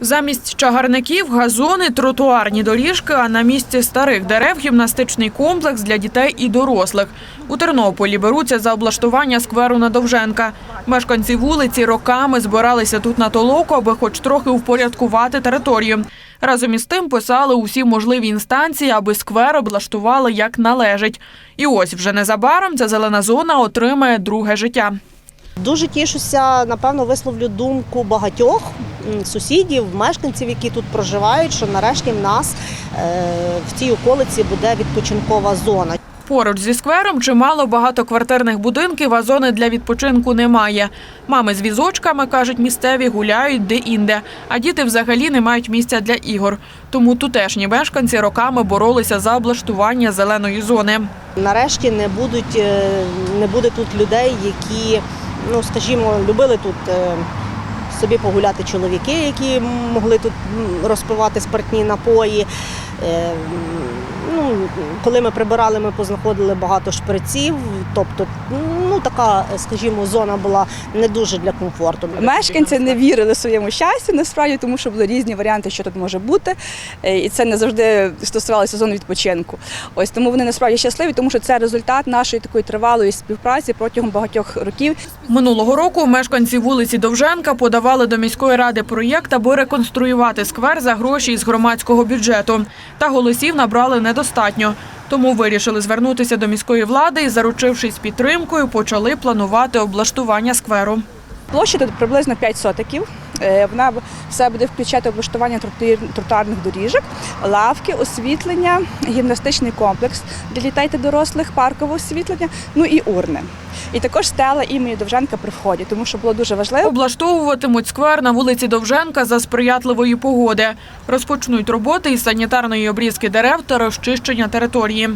Замість чагарників, газони, тротуарні доріжки, а на місці старих дерев гімнастичний комплекс для дітей і дорослих. У Тернополі беруться за облаштування скверу на Довженка. Мешканці вулиці роками збиралися тут на толоку, аби хоч трохи впорядкувати територію. Разом із тим писали усі можливі інстанції, аби сквер облаштували як належить. І ось вже незабаром ця зелена зона отримає друге життя. Дуже тішуся, напевно, висловлю думку багатьох сусідів, мешканців, які тут проживають, що нарешті в нас е, в цій околиці буде відпочинкова зона. Поруч зі сквером чимало багатоквартирних будинків, а зони для відпочинку немає. Мами з візочками, кажуть місцеві, гуляють де-інде, а діти взагалі не мають місця для ігор. Тому тутешні мешканці роками боролися за облаштування зеленої зони. Нарешті не будуть е, не буде тут людей, які, ну скажімо, любили тут. Е, Собі погуляти чоловіки, які могли тут розпивати спиртні напої. Ну, коли ми прибирали, ми познаходили багато шприців. Тобто, ну така, скажімо, зона була не дуже для комфорту. Мешканці не вірили своєму щастю насправді, тому що були різні варіанти, що тут може бути, Е, і це не завжди стосувалося зони відпочинку. Ось тому вони насправді щасливі, тому що це результат нашої такої тривалої співпраці протягом багатьох років. Минулого року мешканці вулиці Довженка подавали до міської ради проєкт, аби реконструювати сквер за гроші із громадського бюджету. Та голосів набрали недостатньо. Тому вирішили звернутися до міської влади і, заручившись підтримкою, почали планувати облаштування скверу. Площа тут приблизно 5 сотиків. Е, Вона в себе буде включати облаштування тротуар- тротуарних доріжок, лавки, освітлення, гімнастичний комплекс для дітей та дорослих, паркове освітлення, ну і урни. І також стела імені Довженка при вході, тому що було дуже важливо. Облаштовуватимуть сквер на вулиці Довженка за сприятливої погоди. Розпочнуть роботи із санітарної обрізки дерев та розчищення території.